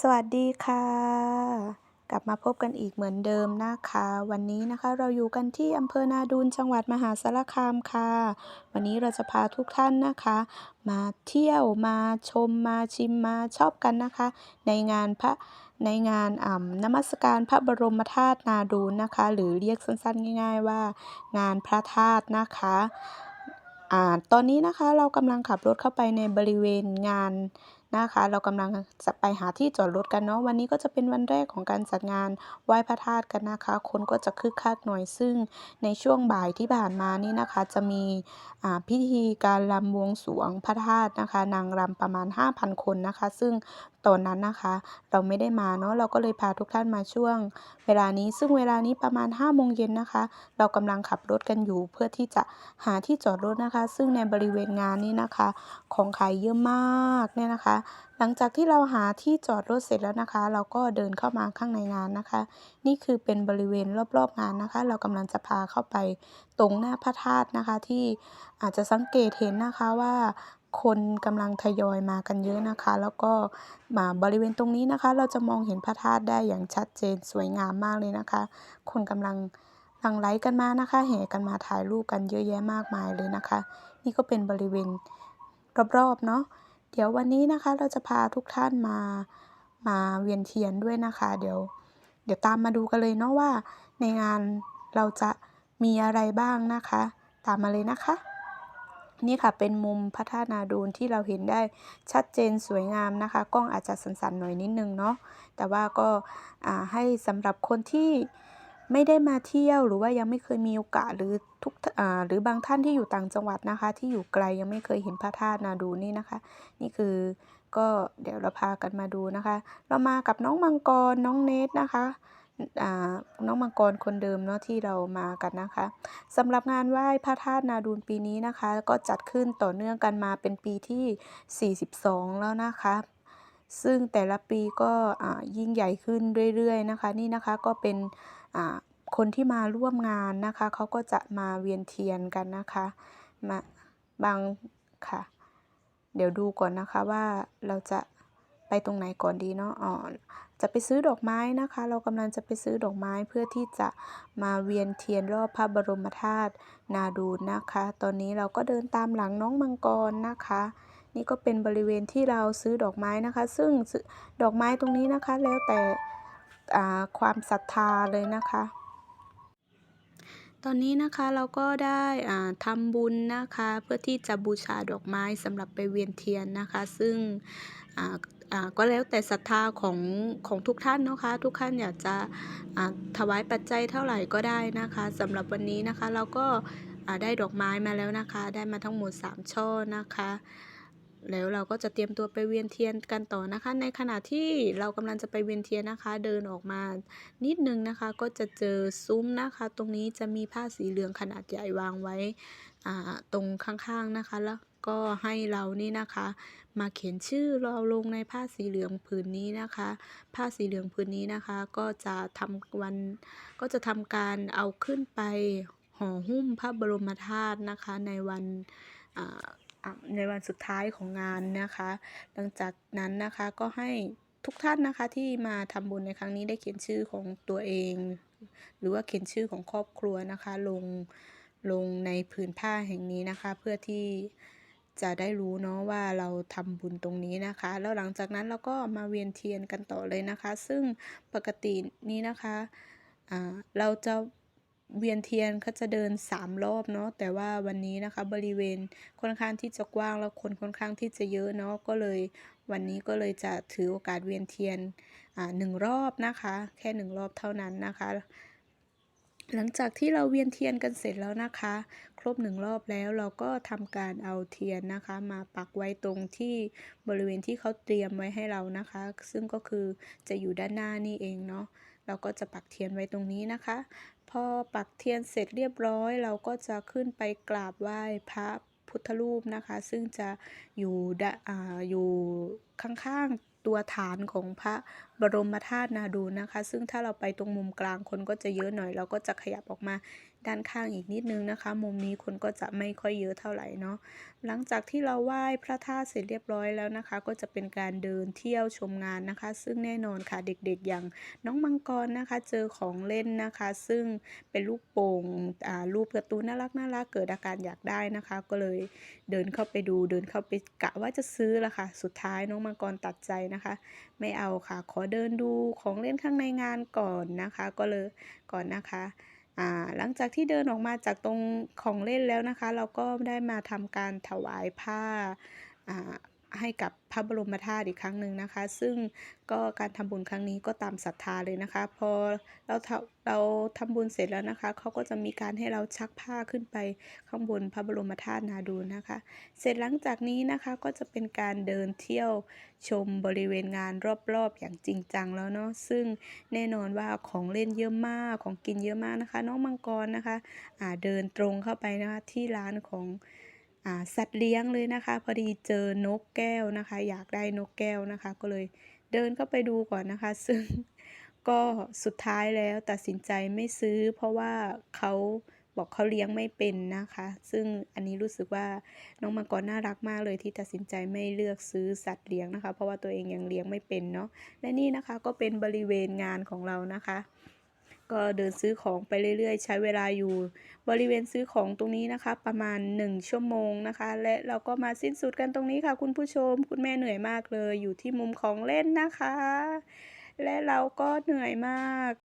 สวัสดีค่ะ กลับมาพบกันอีกเหมือนเดิมนะคะ วันนี้นะคะเราอยู่กันที่อำเภอนาดูนจังหวัดมหาสารคามค่ะ วันนี้เราจะพาทุกท่านนะคะ มาเที่ยวมาชมมาชิมมาชอบกันนะคะ ในงานพระในงานอ่ำนมัสการพระบรมธาตุนาดูนนะคะ หรือเรียกสั้นๆ ง่าย ๆ ว่า งานพระธาตุนะคะอ่าตอนนี้นะคะเรากำลังขับรถเข้าไปในบริเวณงาน นะคะ เรากำลังจะไปหาที่จอดรถกันเนาะวันนี้ก็จะเป็นวันแรกของการจัดงานไหว้พระธาตุกันนะคะ คนก็จะคึกคักหน่อยซึ่งในช่วงบ่ายที่ผ่านมานี่นะคะ จะมีอ่าพิธีการรำบวงสรวงพระธาตุนะคะ นางรำประมาณ 5,000 คนนะคะ ซึ่ง ตอนนั้นนะคะ เราไม่ได้มาเนาะเราก็เลยพาทุกท่านมาช่วง เวลานี้ซึ่งเวลานี้ประมาณ5โมงเย็นนะคะ เรากำลังขับรถกันอยู่ เพื่อที่จะหาที่จอดรถนะคะ ซึ่งในบริเวณงานนี้นะคะ ของขายเยอะมากเนี่ยนะคะ หลังจากที่เราหาที่จอดรถเสร็จแล้วนะคะ เราก็เดินเข้ามาข้างในงานนะคะ นี่คือเป็นบริเวณรอบๆงานนะคะ เรากำลังจะพาเข้าไปตรงหน้าพระธาตุนะคะที่อาจจะสังเกตเห็นนะคะว่า คนกำลังทยอยมากันเยอะนะคะ แล้วก็มาบริเวณตรงนี้นะคะ เราจะมองเห็นพระธาตุได้อย่างชัดเจนสวยงามมากเลยนะคะ คนกำลังหลั่งไหลกันมานะคะแห่กันมาถ่ายรูปกันเยอะแยะมากมายเลยนะคะ นี่ก็เป็นบริเวณรอบๆเนาะเดี๋ยววันนี้นะคะเราจะพาทุกท่านมามาเวียนเทียนด้วยนะคะ เดี๋ยว เดี๋ยวตามมาดูกันเลยเนาะว่าในงานเราจะมีอะไรบ้างนะคะ ตามมาเลยนะคะ นี่ค่ะเป็นมุมพระธาตุนาดูนที่เราเห็นได้ชัดเจนสวยงามนะคะ กล้องอาจจะสั่นๆหน่อยนิดนึงเนาะแต่ว่าก็ให้สำหรับคนที่ไม่ได้มาเที่ยวหรือว่ายังไม่เคยมีโอกาสหรือทุกหรือบางท่านที่อยู่ต่างจังหวัดนะคะ ที่อยู่ไกลยังไม่เคยเห็นพระธาตุนาดูนี่นะคะ นี่คือก็เดี๋ยวเราพากันมาดูนะคะ เรามากับน้องมังกรน้องเนทนะคะ น้องมังกรคนเดิมเนาะที่เรามากันนะคะสำหรับงานไหว้พระธาตุนาดูนปีนี้นะคะ ก็จัดขึ้นต่อเนื่องกันมาเป็นปีที่ 42 แล้วนะคะ ซึ่งแต่ละปีก็ยิ่งใหญ่ขึ้นเรื่อยๆนะคะ นี่นะคะก็เป็นคนที่มาร่วมงานนะคะเขาก็จะมาเวียนเทียนกันนะคะมาบางค่ะ เดี๋ยวดูก่อนนะคะว่าเราจะ ไปตรงไหนก่อนดีเนาะอ๋อนจะไปซื้อดอกไม้นะคะ เรากำลังจะไปซื้อดอกไม้เพื่อที่จะมาเวียนเทียนรอบพระบรมธาตุนาดูนนะคะ ตอนนี้เราก็เดินตามหลังน้องมังกรนะคะ นี่ก็เป็นบริเวณที่เราซื้อดอกไม้นะคะ ซึ่งดอกไม้ตรงนี้นะคะ แล้วแต่ความศรัทธาเลยนะคะ ตอนนี้นะคะเราก็ได้อ่าทำบุญนะคะ เพื่อที่จะบูชาดอกไม้สำหรับไปเวียนเทียนนะคะ ซึ่ง ก็แล้วแต่ศรัทธาของของทุกท่านนะคะ ทุกท่านอยากจะอ่าถวายปัจจัยเท่าไหร่ก็ได้นะคะสำหรับวันนี้นะคะ เราก็อ่าได้ดอกไม้มาแล้วนะคะ ได้มาทั้งหมด 3 ช่อนะคะแล้วเราก็จะเตรียมตัวไปเวียนเทียนกันต่อนะคะ ในขณะที่เรากำลังจะไปเวียนเทียนนะคะ เดินออกมานิดนึงนะคะ ก็จะเจอซุ้มนะคะ ตรงนี้จะมีผ้าสีเหลืองขนาดใหญ่วางไว้ตรงข้างๆนะคะ แล้ว ก็ให้เรานี่นะคะ มาเขียนชื่อเราลงในผ้าสีเหลืองผืนนี้นะคะ ผ้าสีเหลืองผืนนี้นะคะ ก็จะทำวันก็จะทำการเอาขึ้นไปห่อหุ้มพระบรมธาตุนะคะในวันในวันสุดท้ายของงานนะคะ หลังจากนั้นนะคะก็ให้ทุกท่านนะคะที่มาทำบุญในครั้งนี้ได้เขียนชื่อของตัวเอง หรือว่าเขียนชื่อของครอบครัวนะคะ ลงลงในผืนผ้าแห่งนี้นะคะ เพื่อที่ จะได้รู้เนาะว่าเราทำบุญตรงนี้นะคะ แล้วหลังจากนั้นเราก็มาเวียนเทียนกันต่อเลยนะคะ ซึ่งปกตินี้นะคะอ่าเราจะเวียนเทียนเขาจะเดิน 3 รอบเนาะแต่ว่าวันนี้นะคะบริเวณค่อนข้างที่จะกว้างแล้วคนค่อนข้างที่จะเยอะเนาะก็เลยวันนี้ก็เลยจะถือโอกาสเวียนเทียนอ่าหนึ่งรอบนะคะ แค่หนึ่งรอบเท่านั้นนะคะ หลังจากที่เราเวียนเทียนกันเสร็จแล้วนะคะ ครบหนึ่งรอบแล้วเราก็ทำการเอาเทียนนะคะ มาปักไว้ตรงที่บริเวณที่เขาเตรียมไว้ให้เรานะคะ ซึ่งก็คือจะอยู่ด้านหน้านี่เองเนาะเราก็จะปักเทียนไว้ตรงนี้นะคะ พอปักเทียนเสร็จเรียบร้อย เราก็จะขึ้นไปกราบไหว้พระ พุทธรูปนะคะ ซึ่งจะอยู่ดะอ่าอยู่ข้างๆตัวฐานของพระบรมธาตุนาดูนนะคะ ซึ่งถ้าเราไปตรงมุมกลางคนก็จะเยอะหน่อยเราก็จะขยับออกมา ด้านข้างอีกนิดนึงนะคะ มุมนี้คนก็จะไม่ค่อยเยอะเท่าไหร่เนาะหลังจากที่เราไหว้พระธาตุเสร็จเรียบร้อยแล้วนะคะ ก็จะเป็นการเดินเที่ยวชมงานนะคะ ซึ่งแน่นอนค่ะเด็กๆอย่างน้องมังกรนะคะ เจอของเล่นนะคะ ซึ่งเป็นลูกโป่งรูปการ์ตูนน่ารักน่ารักเกิดอาการอยากได้นะคะ ก็เลยเดินเข้าไปดูเดินเข้าไปกะว่าจะซื้อละค่ะ สุดท้ายน้องมังกรตัดใจนะคะ ไม่เอาค่ะ ขอเดินดูของเล่นข้างในงานก่อนนะคะ ก็เลยก่อนนะคะ หลังจากที่เดินออกมาจากตรงของเล่นแล้วนะคะ เราก็ได้มาทำการถวายผ้าอ่า ให้กับพระบรมธาตุอีกครั้งหนึ่งนะคะ ซึ่งก็การทำบุญครั้งนี้ก็ตามศรัทธาเลยนะคะ พอเราทำเราทำบุญเสร็จแล้วนะคะเขาก็จะมีการให้เราชักผ้าขึ้นไปข้างบนพระบรมธาตุนาดูนะคะ เสร็จหลังจากนี้นะคะก็จะเป็นการเดินเที่ยวชมบริเวณงานรอบๆอย่างจริงจังแล้วเนาะซึ่งแน่นอนว่าของเล่นเยอะมากของกินเยอะมากนะคะ น้องมังกรนะคะอ่าเดินตรงเข้าไปนะคะที่ร้านของ สัตว์เลี้ยงเลยนะคะ พอดีเจอนกแก้วนะคะ อยากได้นกแก้วนะคะ ก็เลยเดินเข้าไปดูก่อนนะคะ ซึ่งก็สุดท้ายแล้วตัดสินใจไม่ซื้อ เพราะว่าเขาบอกเขาเลี้ยงไม่เป็นนะคะ ซึ่งอันนี้รู้สึกว่าน้องมังกรน่ารักมากเลยที่ตัดสินใจไม่เลือกซื้อสัตว์เลี้ยงนะคะ เพราะว่าตัวเองยังเลี้ยงไม่เป็นเนาะและนี่นะคะก็เป็นบริเวณงานของเรานะคะ ก็เดินซื้อของไปเรื่อยๆ ใช้เวลาอยู่ บริเวณซื้อของตรงนี้นะคะ ประมาณ 1 ชั่วโมงนะคะ และเราก็มาสิ้นสุดกันตรงนี้ค่ะ คุณผู้ชม คุณแม่เหนื่อยมากเลย อยู่ที่มุมของเล่นนะคะ และเราก็เหนื่อยมาก